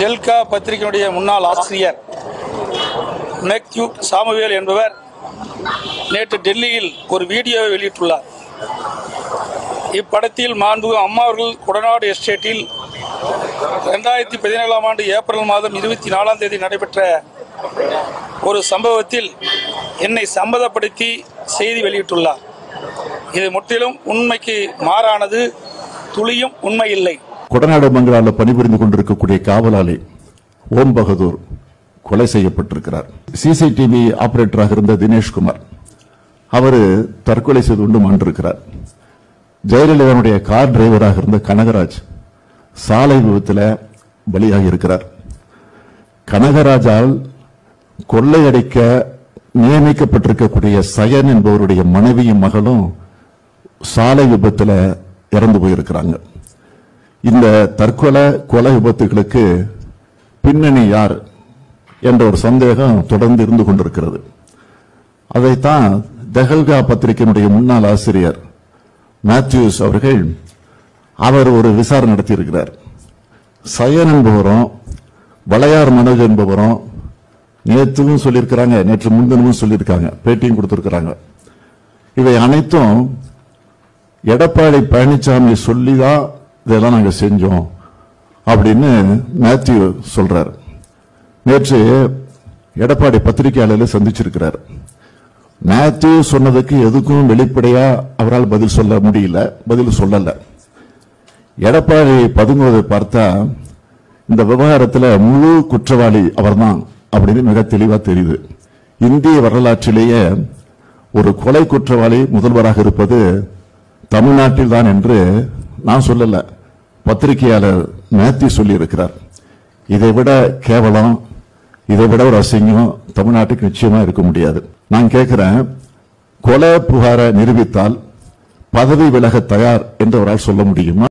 டெல்கா பத்திரிகையினுடைய முன்னாள் ஆசிரியர் Matthew Samuel என்பவர் நேற்று டெல்லியில் ஒரு வீடியோவை வெளியிட்டுள்ளார். இப்படத்தில் மாண்பு அம்மா அவர்கள் கொடநாடு எஸ்டேட்டில் ரெண்டாயிரத்தி பதினேழாம் ஆண்டு ஏப்ரல் மாதம் இருபத்தி நாலாம் தேதி நடைபெற்ற ஒரு சம்பவத்தில் என்னை சம்மதப்படுத்தி செய்தி வெளியிட்டுள்ளார். இது முற்றிலும் உண்மைக்கு மாறானது துளியும் உண்மையில்லை. கொடநாடு மங்களால பணிபுரிந்து கொண்டிருக்கக்கூடிய காவலாளி ஓம் பகதூர் கொலை செய்யப்பட்டிருக்கிறார். சிசிடிவி ஆபரேட்டராக இருந்த தினேஷ்குமார் அவர் தற்கொலை செய்து கொண்டு மாண்டிருக்கிறார். ஜெயலலிதாவுடைய கார் டிரைவராக இருந்த கனகராஜ் சாலை விபத்தில் பலியாக இருக்கிறார். கனகராஜால் கொள்ளையடிக்க நியமிக்கப்பட்டிருக்கக்கூடிய சயன் என்பவருடைய மனைவியும் மகளும் சாலை விபத்தில் இறந்து போயிருக்கிறாங்க. இந்த தற்கொலை கொலை விபத்துகளுக்கு பின்னணி யார் என்ற ஒரு சந்தேகம் தொடர்ந்து இருந்து கொண்டிருக்கிறது. அதைத்தான் தெஹல்கா பத்திரிகையினுடைய முன்னாள் ஆசிரியர் மேத்யூஸ் அவர்கள் அவர் ஒரு விசாரணை நடத்தியிருக்கிறார். சயன் என்பவரும் வளையார் மனோஜ் என்பவரும் நேற்றுவும் சொல்லியிருக்கிறாங்க நேற்று முன்தினமும் சொல்லியிருக்காங்க பேட்டியும் கொடுத்துருக்கிறாங்க. இவை அனைத்தும் எடப்பாடி பழனிசாமி சொல்லிதான் இதெல்லாம் நாங்கள் செஞ்சோம் அப்படின்னு மேத்யூ சொல்கிறார் நேற்று எடப்பாடி பத்திரிகையாளர்களை சந்திச்சிருக்கிறார். மேத்யூ சொன்னதுக்கு எதுக்கும் வெளிப்படையாக அவரால் பதில் சொல்ல முடியல பதில் சொல்லலை. எடப்பாடி பதுங்குவதை பார்த்தா இந்த விவகாரத்தில் முழு குற்றவாளி அவர்தான் அப்படின்னு மிக தெளிவாக தெரியுது. இந்திய வரலாற்றிலேயே ஒரு கொலை குற்றவாளி முதல்வராக இருப்பது தமிழ்நாட்டில் தான் என்று நான் சொல்லலை. பத்திரிகையாளர் மேத்யூ சொல்லி இருக்கிறார் இதை விட கேவலம் இதை விட ஒரு அசிங்கம் தமிழ்நாட்டுக்கு நிச்சயமா இருக்க முடியாது. நான் கேட்கிறேன் கொலை புகாரை நிரூபித்தால் பதவி விலக தயார் என்று அவரால் சொல்ல முடியுமா?